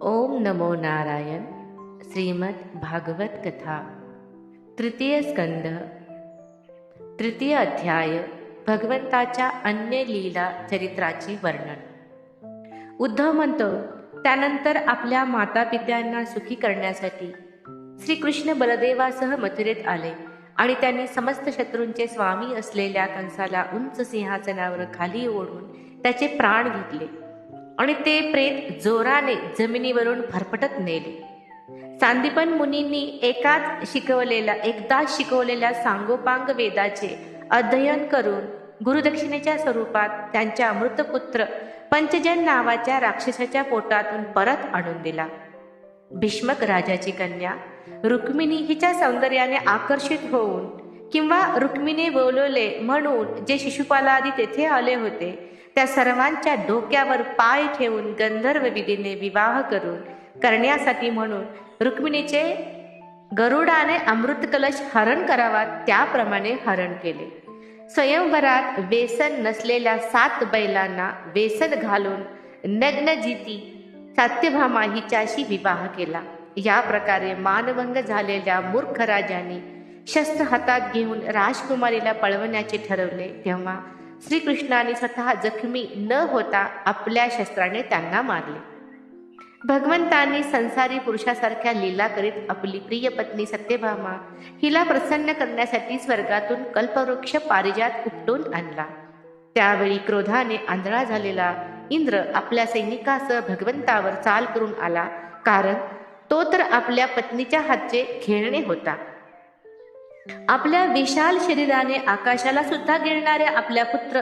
ओम नमो नारायण श्रीमद भागवत कथा तृतीय स्कंद तृतीय अध्याय भगवंताच्या अन्य लीला चरित्राचे वर्णन. उद्धव म्हणतो त्यानंतर आपल्या मातापित्यांना सुखी करण्यासाठी श्रीकृष्ण बलदेवासह मथुरेत आले आणि त्यांनी समस्त शत्रूंचे स्वामी असलेल्या कंसाला उंच सिंहासनावर खाली ओढून त्याचे प्राण घेतले. आणि ते प्रेत जोराने जमिनीवरून फरफटत नेले. सांदीपन मुनींनी एकाच शिकवलेल्या एकदाच शिकवलेल्या सांगोपांग वेदाचे अध्ययन करून गुरुदक्षिणेच्या स्वरूपात त्यांच्या मृतपुत्र पंचजन नावाच्या राक्षसाच्या पोटातून परत आणून दिला. भीष्मक राजाची कन्या रुक्मिणी हिच्या सौंदर्याने आकर्षित होऊन किंवा रुक्मिणी बोलवले म्हणून जे शिशुपालादी तेथे आले होते त्या सर्वांच्या डोक्यावर पाय ठेवून गंधर्व विधीने विवाह करून करण्यासाठी म्हणून रुक्मिणीचे गरुडाने अमृत कलश हरण करावा त्याप्रमाणे हरण केले. स्वयंवरात वेसन नसलेल्या सात बैलांना वेसन घालून नग्नजिती सत्यभामा हिच्याशी विवाह केला. या प्रकारे मानभंग झालेल्या मूर्ख राजाने शस्त्र हातात घेऊन राजकुमारीला पळवण्याचे ठरवले. तेव्हा श्रीकृष्णाने स्वतः जखमी न होता आपल्या शस्त्राने त्यांना मारले. भगवंतांनी संसारी पुरुषासारख्या लीला करीत आपली प्रिय पत्नी सत्यभामा हिला प्रसन्न करण्यासाठी स्वर्गातून कल्पवृक्ष पारिजात उपटून आणला. त्यावेळी क्रोधाने आंधळा झालेला इंद्र आपल्या सैनिकासह भगवंतावर चाल करून आला कारण तो तर आपल्या पत्नीच्या हातचे खेळणे होता. आपल्या विशाल शरीराने आकाशाला सुद्धा गिळणाऱ्या आपल्या पुत्र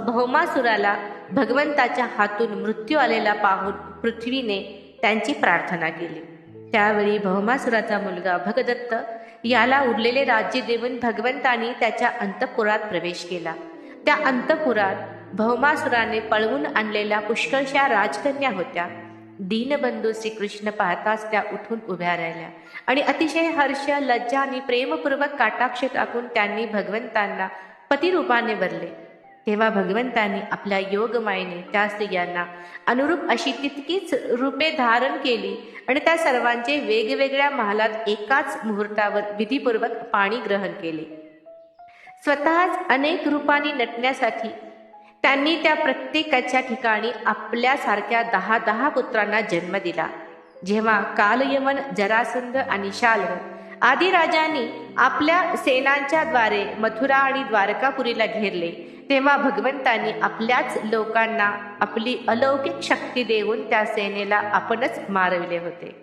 भौमासुराला भगवंताच्या हातून मृत्यू आलेला पाहून पृथ्वीने त्यांची प्रार्थना केली. त्यावेळी भौमासुराचा मुलगा भगदत्त याला उरलेले राज्य देऊन भगवंतानी त्याच्या अंतपुरात प्रवेश केला. त्या अंतपुरात भौमासुराने पळवून आणलेल्या पुष्कळशा राजकन्या होत्या. दीनबंधू श्रीकृष्ण पाहताच त्या उठून उभ्या राहिल्या. आणि अतिशय हर्ष लज्जा आणि प्रेमपूर्वक काटाक्ष टाकून त्यांनी भगवंतांना पतिरूपाने भरले तेव्हा भगवंतांनी आपल्या योगमायेने त्या स्त्रियांना अनुरूप अशी तितकीच रूपे धारण केली आणि त्या सर्वांचे वेगवेगळ्या महालात एकाच मुहूर्तावर विधीपूर्वक पाणी ग्रहण केले. स्वतःच अनेक रूपांनी नटण्यासाठी त्यांनी त्या प्रत्येकाच्या ठिकाणी आपल्यासारख्या दहा दहा पुत्रांना जन्म दिला. जेव्हा कालयवन जरासंध आणि शाल आदी राजांनी आपल्या सेनांच्या द्वारे मथुरा आणि द्वारकापुरीला घेरले तेव्हा भगवंतांनी आपल्याच लोकांना आपली अलौकिक शक्ती देऊन त्या सेनेला आपणच मारविले होते.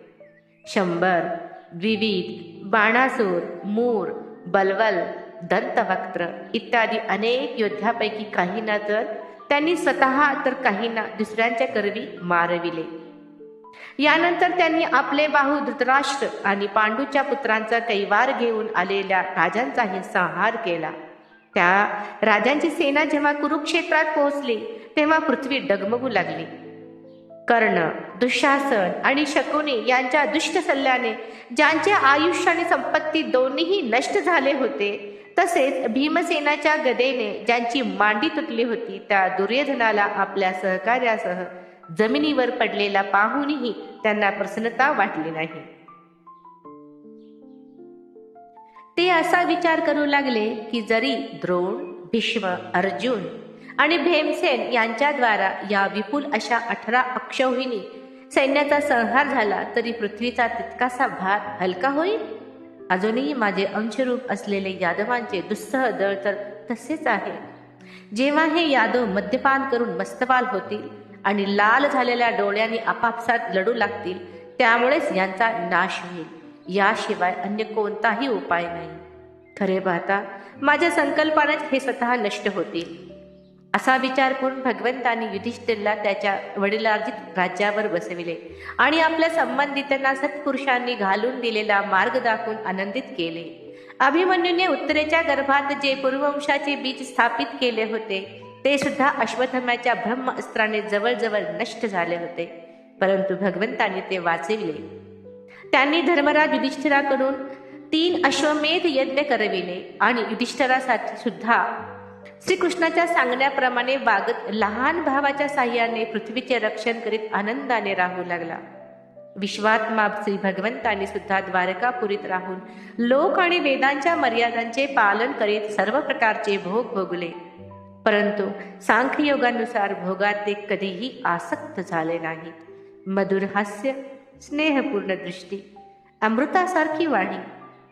शंभर द्विविध बाणासूर मूर बलवल दंतवक्त्र इत्यादी अनेक योद्ध्यापैकी काहींना तर त्यांनी स्वतः तर काहींना दुसऱ्यांच्या करवी मारविले. यानंतर त्यांनी आपले बाहू धृतराष्ट्र आणि पांडूच्या पुत्रांचा कैवार घेऊन आलेल्या राजांचाही संहार केला. त्या राजांची सेना जेव्हा कुरुक्षेत्रात पोहोचली तेव्हा पृथ्वी डगमगू लागली. कर्ण दुःशासन आणि शकुनी यांच्या दुष्ट सल्ल्याने ज्यांचे आयुष्य आणि संपत्ती दोन्हीही नष्ट झाले होते तसेच भीमसेनाच्या गदेने ज्यांची मांडी तुटली होती त्या दुर्योधनाला आपल्या सहकार्यासह जमिनीवर पडलेला पाहूनही त्यांना प्रसन्नता वाटली नाही. ते असा विचार करू लागले की जरी द्रोण भीष्म अर्जुन आणि भीमसेन यांच्याद्वारा या विपुल अशा अठरा अक्षौहिणी सैन्याचा संहार झाला तरी पृथ्वीचा तितकासा भार हलका होईल? अजूनही माझे अंशरूप असलेले यादवांचे दुस्सह दळ तर तसेच आहे. जेव्हा हे यादव मद्यपान करून मस्तपाल होतील आणि लाल झालेल्या डोळ्यांनी आपापसात लढू लागतील त्यामुळेच यांचा नाश होईल. याशिवाय अन्य कोणताही उपाय नाही. खरे पाहता माझ्या संकल्पानेच हे स्वतः नष्ट होतील. असा विचार करून भगवंतांनी युधिष्ठिरला त्याच्या वडिलार्जित राज्यावर बसविले. आणि आपल्या संबंधितांना सत्पुरुषांनी घालून दिलेला मार्ग दाखवून आनंदित केले. अभिमन्यूने उत्तरेच्या गर्भात जे पूर्ववंशाचे बीज स्थापित केले होते ते सुद्धा अश्वथम्याच्या ब्रह्म अस्त्राने जवळजवळ नष्ट झाले होते परंतु भगवंतांनी ते वाचविले. त्यांनी धर्मराज युधिष्ठिराकडून तीन अश्वमेध यज्ञ करविले आणि युधिष्ठिरासाठी सुद्धा श्रीकृष्णाच्या सांगण्याप्रमाणे वागत लहान भावाच्या साह्याने पृथ्वीचे रक्षण करीत आनंदाने राहू लागला. विश्वात्मा श्री भगवंतांनी सुद्धा द्वारकापुरीत राहून लोक आणि वेदांच्या मर्यादांचे पालन करीत सर्व प्रकारचे भोग भोगले. परंतु सांख्ययोगानुसार भोगात ते कधीही आसक्त झाले नाहीत मधुर हास्य स्नेहपूर्ण दृष्टी अमृतासारखी वाणी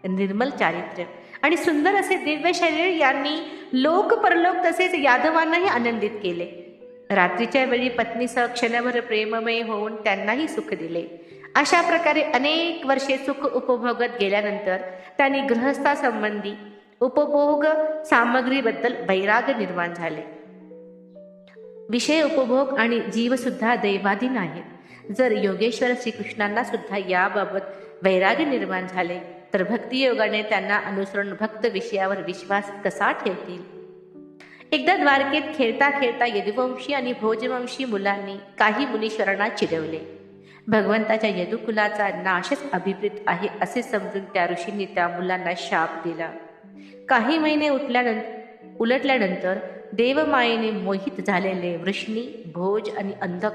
निर्मल चारित्र्य आणि सुंदर असे दिव्य शरीर यांनी लोक परलोक तसेच यादवांनाही आनंदित केले. रात्रीच्या वेळी पत्नीसह क्षणभर प्रेममय होऊन त्यांनाही सुख दिले. अशा प्रकारे अनेक वर्षे सुख उपभोगत गेल्यानंतर त्यांनी गृहस्थासंबंधी उपभोग सामग्रीबद्दल वैराग निर्माण झाले. विषय उपभोग आणि जीव सुद्धा दैवाधीन आहेत. जर योगेश्वर श्रीकृष्णांना सुद्धा याबाबत वैराग्य निर्माण झाले तर भक्तियोगाने त्यांना अनुसरून भक्त विषयावर विश्वास कसा ठेवतील? एकदा द्वारकेत खेळता खेळता यदुवंशी आणि भोजवंशी मुलांनी काही मुनीश्वरांना चिडवले भगवंताच्या यदुकुलाचा नाशच अभिप्रेत आहे असे समजून त्या ऋषींनी त्या मुलांना शाप दिला. काही महिने उठल्यानंतर उलटल्यानंतर देवमायेने मोहित झालेले वृष्णी भोज आणि अंधक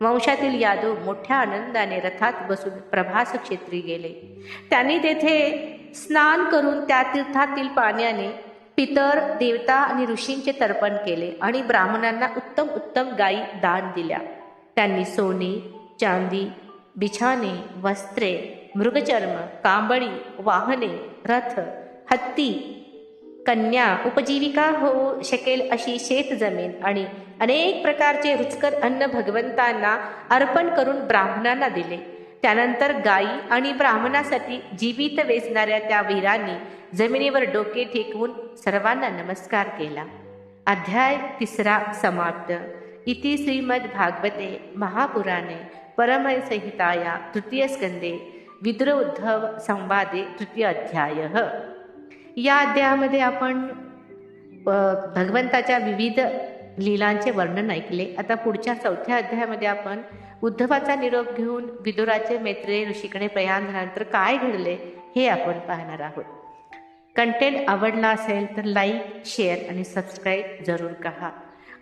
वंशातील यादव मोठ्या आनंदाने रथात बसून प्रभास क्षेत्री गेले. त्यांनी तेथे स्नान करून त्या तीर्थातील पाण्याने पितर देवता आणि ऋषींचे तर्पण केले आणि ब्राह्मणांना उत्तम उत्तम गायी दान दिल्या. त्यांनी सोने चांदी बिछाने वस्त्रे मृगचर्म कांबळी वाहने रथ हत्ती कन्या उपजीविका होऊ शकेल अशी शेत जमीन आणि अनेक प्रकारचे रुचकर अन्न भगवंतांना अर्पण करून ब्राह्मणांना दिले. त्यानंतर गायी आणि ब्राह्मणासाठी जीवित वेचणाऱ्या त्या वीरांनी जमिनीवर डोके टेकवून सर्वांना नमस्कार केला. अध्याय तिसरा समाप्त. इति श्रीमद भागवते महापुराणे परमसंहिताया तृतीय स्कंदे विद्र उद्धव संवादे तृतीय अध्याय या अध्यायामध्ये आपण भगवंताच्या विविध लीलांचे वर्णन ऐकले. आता पुढच्या चौथ्या अध्यायामध्ये आपण उद्धवाचा निरोप घेऊन विदुराचे मैत्रेय ऋषीकडे प्रयाण झाल्यानंतर काय घडले हे आपण पाहणार आहोत. कंटेंट आवडला असेल तर लाईक शेअर आणि सबस्क्राईब जरूर करा.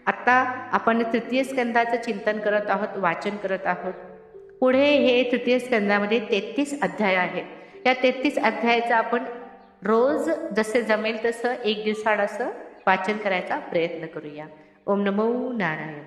आत्ता आपण तृतीय स्कंदाचं चिंतन करत आहोत वाचन करत आहोत. पुढे हे तृतीय स्कंदामध्ये तेहतीस अध्याय आहेत. या तेहतीस अध्यायाचा आपण रोज जसे जमेल तसं एक दिवसाड असं वाचन करायचा प्रयत्न करूया. ओम नमो नारायण.